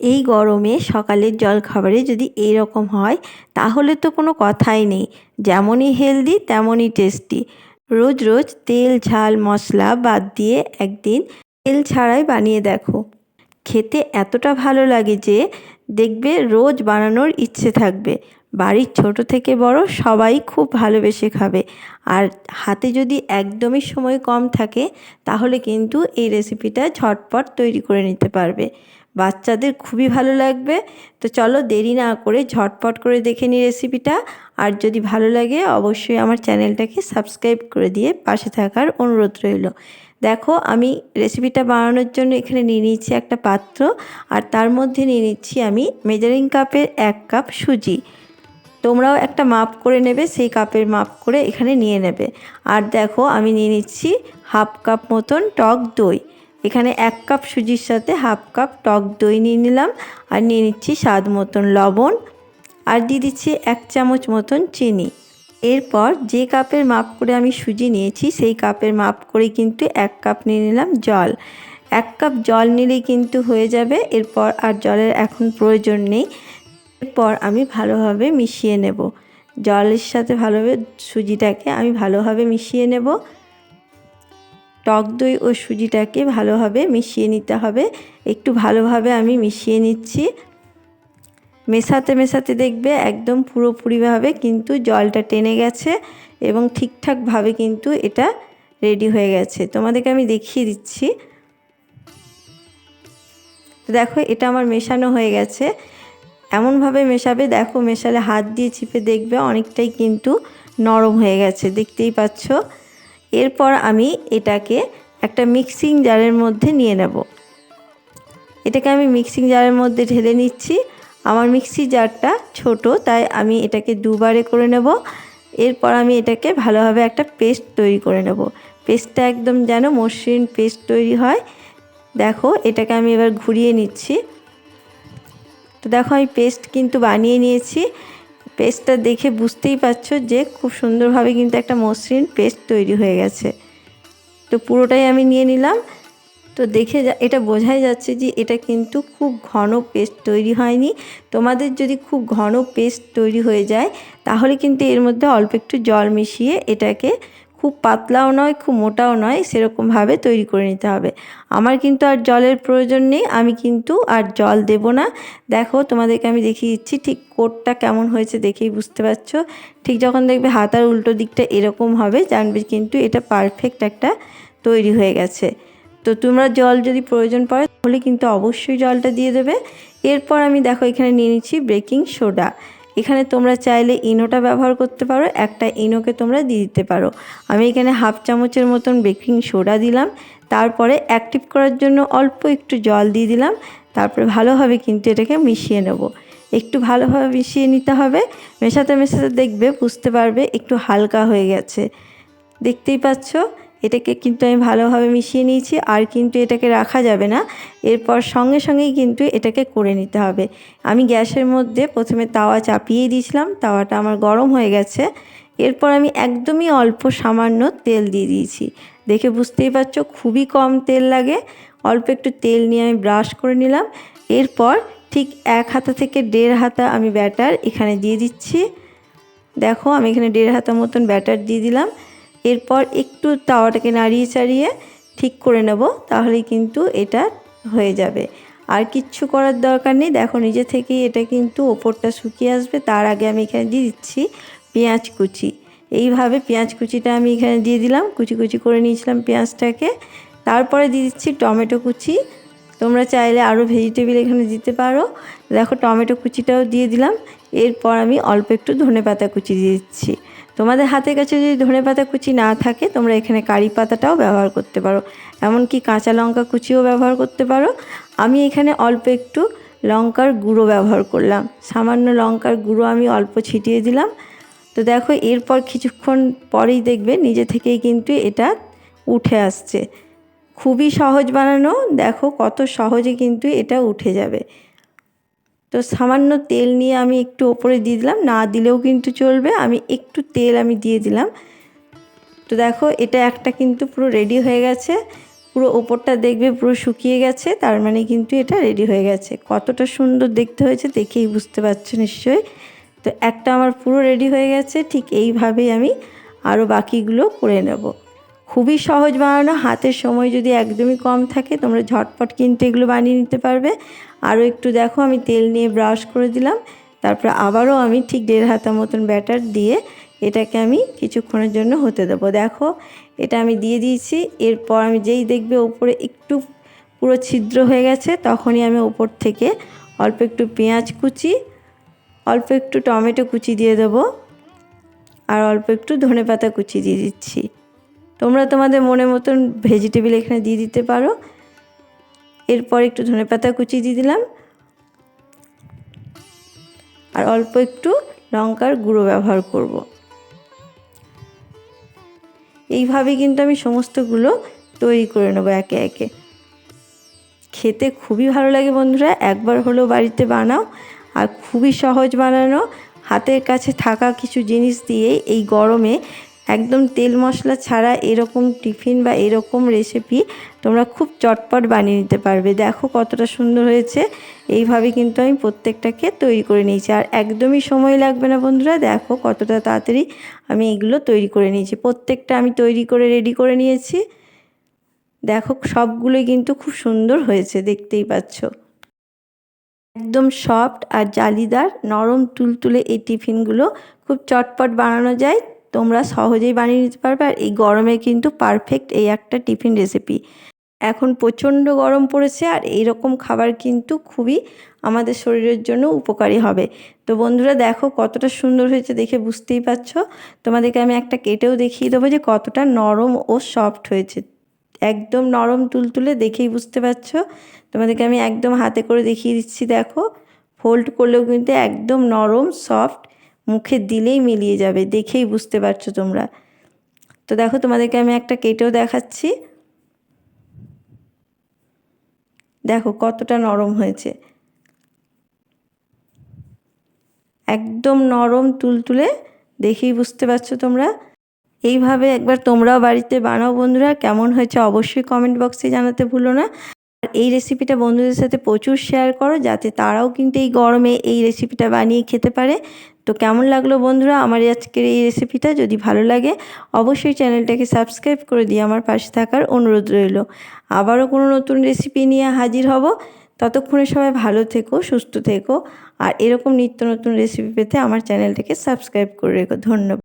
এই গরমে সকালের জলখাবারে যদি এই রকম হয়, তাহলে তো কোনো কথাই নেই। যেমনই হেলদি তেমনই টেস্টি রোজ রোজ তেল, ঝাল, মশলা বাদ দিয়ে একদিন তেল ছাড়াই বানিয়ে দেখো। খেতে এতটা ভালো লাগে যে দেখবে রোজ বানানোর ইচ্ছে থাকবে। বাড়ির ছোট থেকে বড় সবাই খুব ভালোবেসে খাবে। আর হাতে যদি একদমই সময় কম থাকে, তাহলে কিন্তু এই রেসিপিটা ঝটপট তৈরি করে নিতে পারবে। বাচ্চাদের খুবই ভালো লাগবে। তো চলো দেরি না করে ঝটপট করে দেখে নিই রেসিপিটা আর যদি ভালো লাগে, অবশ্যই আমার চ্যানেলটাকে সাবস্ক্রাইব করে দিয়ে পাশে থাকার অনুরোধ রইল। দেখো, আমি রেসিপিটা বানানোর জন্য এখানে নিয়ে নিচ্ছি একটা পাত্র। আর তার মধ্যে নিয়ে নিচ্ছি আমি মেজারিং কাপের এক কাপ সুজি। তোমরাও একটা মাপ করে নেবে, সেই কাপের মাপ করে এখানে নিয়ে নেবে। আর দেখো, আমি নিয়ে নিচ্ছি হাফ কাপ মতন টক দই। এখানে এক কাপ সুজির সাথে হাফ কাপ টক দই নিয়ে নিলাম আর নিয়ে নিচ্ছি স্বাদ মতন লবণ আর দিয়ে দিচ্ছি এক চামচ মতন চিনি। এরপর যে কাপের মাপ করে আমি সুজি নিয়েছি, সেই কাপের মাপ করে কিন্তু এক কাপ নিয়ে নিলাম জল। এক কাপ জল নিলেই কিন্তু হয়ে যাবে, এরপর আর জলের এখন প্রয়োজন নেই। এরপর আমি ভালোভাবে মিশিয়ে নেব। জলের সাথে ভালোভাবে সুজিটাকে আমি ভালোভাবে মিশিয়ে নেব। টক দই ও সুজিটাকে ভালোভাবে মিশিয়ে নিতে হবে। একটু ভালোভাবে আমি মিশিয়ে নিচ্ছি। মেশাতে মেশাতে দেখবে একদম পুরোপুরিভাবে কিন্তু জলটা টেনে গেছে এবং ঠিকঠাকভাবে কিন্তু এটা রেডি হয়ে গেছে। তোমাদেরকে আমি দেখিয়ে দিচ্ছি। দেখো, এটা আমার মেশানো হয়ে গেছে। এমনভাবে মেশাবে, দেখো, মেশালে হাত দিয়ে চিপে দেখবে অনেকটাই কিন্তু নরম হয়ে গেছে। দেখতেই পাচ্ছ? এরপর আমি এটাকে একটা মিক্সিং জারের মধ্যে নিয়ে নেব। এটাকে আমি মিক্সিং জারের মধ্যে ঢেলে নিচ্ছি। আমার মিক্সি জারটা ছোট, তাই আমি এটাকে দুবারে করে নেব। এরপর আমি এটাকে ভালোভাবে একটা পেস্ট তৈরি করে নেব। পেস্টটা একদম যেন মসৃণ পেস্ট তৈরি হয়। দেখো, এটাকে আমি এবার ঘুরিয়ে নিচ্ছি। তো দেখো, আমি পেস্ট কিন্তু বানিয়ে নিয়েছি। পেস্টটা দেখে বুঝতেই পারছ যে খুব সুন্দরভাবে কিন্তু একটা মসৃণ পেস্ট তৈরি হয়ে গেছে। তো পুরোটাই আমি নিয়ে নিলাম। তো দেখে এটা বোঝাই যাচ্ছে যে এটা কিন্তু খুব ঘন পেস্ট তৈরি হয়নি। তোমাদের যদি খুব ঘন পেস্ট তৈরি হয়ে যায়, তাহলে কিন্তু এর মধ্যে অল্প একটু জল মিশিয়ে এটাকে খুব পাতলাও নয়, খুব মোটাও নয়, সেরকমভাবে তৈরি করে নিতে হবে। আমার কিন্তু আর জলের প্রয়োজন নেই, আমি কিন্তু আর জল দেব না। দেখো, তোমাদেরকে আমি দেখিয়ে দিচ্ছি ঠিক কোটটা কেমন হয়েছে দেখেই বুঝতে পারছ। ঠিক যখন দেখবে হাতার উল্টো দিকটা এরকম হবে, জানবে কিন্তু এটা পারফেক্ট একটা তৈরি হয়ে গেছে। তো তোমরা জল যদি প্রয়োজন পড়ে, তাহলে কিন্তু অবশ্যই জলটা দিয়ে দেবে। এরপর আমি দেখো এখানে নিয়ে নিচ্ছি বেকিং সোডা এখানে তোমরা চাইলে ইনোটা ব্যবহার করতে পারো, একটা ইনোকে তোমরা দিয়ে দিতে পারো। আমি এখানে হাফ চামচের মতন বেকিং সোডা দিলাম, তারপরে অ্যাক্টিভ করার জন্য অল্প একটু জল দিয়ে দিলাম, তারপরে ভালোভাবে কিন্তু এটাকে মিশিয়ে নেব। একটু ভালোভাবে মিশিয়ে নিতে হবে, মেশাতে মেশাতে দেখবে, বুঝতে পারবে, একটু হালকা হয়ে গেছে। দেখতেই পাচ্ছ? এটাকে কিন্তু আমি ভালোভাবে মিশিয়ে নিয়েছি আর কিন্তু এটাকে রাখা যাবে না। এরপর সঙ্গে সঙ্গেই কিন্তু এটাকে করে নিতে হবে। আমি গ্যাসের মধ্যে প্রথমে তাওয়া চাপিয়ে দিয়েছিলাম, তাওয়াটা আমার গরম হয়ে গেছে। এরপর আমি একদমই অল্প সামান্য তেল দিয়ে দিয়েছি। দেখে বুঝতেই পারছ, খুবই কম তেল লাগে। অল্প একটু তেল নিয়ে আমি ব্রাশ করে নিলাম। এরপর ঠিক এক হাতা থেকে দেড় হাতা আমি ব্যাটার এখানে দিয়ে দিচ্ছি। দেখো, আমি এখানে দেড় হাতা মতন ব্যাটার দিয়ে দিলাম। এরপর একটু তাওয়াটাকে নাড়িয়ে চাড়িয়ে ঠিক করে নেব, তাহলে কিন্তু এটা হয়ে যাবে। আর কিচ্ছু করার দরকার নেই। দেখো, নিজে থেকেই এটা কিন্তু ওপরটা শুকিয়ে আসবে। তার আগে আমি এখানে দিয়ে দিচ্ছি পেঁয়াজ কুচি। এইভাবে পেঁয়াজ কুচিটা আমি এখানে দিয়ে দিলাম। কুচি কুচি করে নিয়েছিলাম পেঁয়াজটাকে। তারপরে দিয়ে দিচ্ছি টমেটো কুচি। তোমরা চাইলে আরও ভেজিটেবিল এখানে দিতে পারো। দেখো, টমেটো কুচিটাও দিয়ে দিলাম। এরপর আমি অল্প একটু ধনে পাতা কুচি দিয়ে দিচ্ছি। তোমাদের হাতের কাছে যদি ধনে পাতা কুচি না থাকে, তোমরা এখানে কারি পাতাটাও ব্যবহার করতে পারো। এমনকি কাঁচা লঙ্কা কুচিও ব্যবহার করতে পারো। আমি এখানে অল্প একটু লঙ্কার গুঁড়ো ব্যবহার করলাম। সামান্য লঙ্কার গুঁড়ো আমি অল্প ছিটিয়ে দিলাম। তো দেখো, এরপর কিছুক্ষণ পরেই দেখবে নিজে থেকেই কিন্তু এটা উঠে আসছে। খুবই সহজ বানানো, দেখো কত সহজে কিন্তু এটা উঠে যাবে। তো সামান্য তেল নিয়ে আমি একটু ওপরে দিয়ে দিলাম, না দিলেও কিন্তু চলবে। আমি একটু তেল আমি দিয়ে দিলাম। তো দেখো, এটা একটা কিন্তু পুরো রেডি হয়ে গেছে। পুরো ওপরটা দেখবে পুরো শুকিয়ে গেছে, তার মানে কিন্তু এটা রেডি হয়ে গেছে। কতটা সুন্দর দেখতে হয়েছে, দেখেই বুঝতে পারছ নিশ্চয়ই। তো একটা আমার পুরো রেডি হয়ে গেছে, ঠিক এইভাবেই আমি আরও বাকিগুলো করে নেব। খুবই সহজ বানানো, হাতের সময় যদি একদমই কম থাকে, তোমরা ঝটপট কিনতে এগুলো বানিয়ে নিতে পারবে। আরও একটু দেখো, আমি তেল নিয়ে ব্রাশ করে দিলাম। তারপর আবারও আমি ঠিক দেড় হাতা মতন ব্যাটার দিয়ে এটাকে আমি কিছুক্ষণের জন্য হতে দেবো। দেখো, এটা আমি দিয়ে দিয়েছি। এরপর আমি যেই দেখবে ওপরে একটু পুরো ছিদ্র হয়ে গেছে, তখনই আমি ওপর থেকে অল্প একটু পেঁয়াজ কুচি, অল্প একটু টমেটো কুচি দিয়ে দেবো। আর অল্প একটু ধনে পাতা কুচি দিয়ে দিচ্ছি। তোমরা তোমাদের মনের মতন ভেজিটেবিল এখানে দিয়ে দিতে পারো। এরপর একটু ধনে পাতা কুচি দিয়ে দিলাম। আর অল্প একটু লঙ্কার গুঁড়ো ব্যবহার করব। এইভাবে কিন্তু আমি সমস্তগুলো তৈরি করে নেব একে একে। খেতে খুবই ভালো লাগে বন্ধুরা, একবার হলেও বাড়িতে বানাও। আর খুবই সহজ বানানো। হাতের কাছে থাকা কিছু জিনিস দিয়ে এই গরমে একদম তেল মশলা ছাড়া এরকম টিফিন বা এরকম রেসিপি তোমরা খুব চটপট বানিয়ে নিতে পারবে। দেখো কতটা সুন্দর হয়েছে। এইভাবে কিন্তু আমি প্রত্যেকটাকে তৈরি করে নিয়েছি। আর একদমই সময় লাগবে না বন্ধুরা। দেখো কতটা তাড়াতাড়ি আমি এগুলো তৈরি করে নিয়েছি। প্রত্যেকটা আমি তৈরি করে রেডি করে নিয়েছি। দেখো সবগুলোই কিন্তু খুব সুন্দর হয়েছে, দেখতেই পাচ্ছ। একদম সফট আর জালিদার নরম তুলতুলে এই টিফিনগুলো খুব চটপট বানানো যায়। তোমরা সহজেই বানিয়ে নিতে পারবে। আর এই গরমে কিন্তু পারফেক্ট এই একটা টিফিন রেসিপি এখন প্রচণ্ড গরম পড়েছে আর এই রকম খাবার কিন্তু খুবই আমাদের শরীরের জন্য উপকারী হবে। তো বন্ধুরা দেখো কতটা সুন্দর হয়েছে দেখে বুঝতেই পারছ? তোমাদেরকে আমি একটা কেটেও দেখিয়ে দেবো যে কতটা নরম ও সফট হয়েছে। একদম নরম তুলতুলে দেখেই বুঝতে পারছ? তোমাদেরকে আমি একদম হাতে করে দেখিয়ে দিচ্ছি দেখো। ফোল্ড করলেও কিন্তু একদম নরম সফট মুখে দিলেই মিলিয়ে যাবে, দেখেই বুঝতে পারছ তোমরা। তো দেখো, তোমাদেরকে আমি একটা কেটেও দেখাচ্ছি। দেখো, কতটা নরম হয়েছে। একদম নরম তুলতুলে, দেখেই বুঝতে পারছ তোমরা। এইভাবে একবার তোমরাও বাড়িতে বানাও বন্ধুরা, কেমন হয়েছে অবশ্যই কমেন্ট বক্সে জানাতে ভুলো না। এই রেসিপিটা বন্ধুদের সাথে প্রচুর শেয়ার করো, যাতে তারাও কিন্তু এই গরমে এই রেসিপিটা বানিয়ে খেতে পারে। তো কেমন লাগল বন্ধুরা আমার আজকের এই রেসিপিটা যদি ভালো লাগে, অবশ্যই চ্যানেলটাকে সাবস্ক্রাইব করে দিয়ে আমার পাশে থাকার অনুরোধ রইল। আবারও কোনো নতুন রেসিপি নিয়ে হাজির হব। ততক্ষণে সবাই ভালো থেকো, সুস্থ থেকো। আর এরকম নিত্য নতুন রেসিপি পেতে আমার চ্যানেলটাকে সাবস্ক্রাইব করে রেখো। ধন্যবাদ।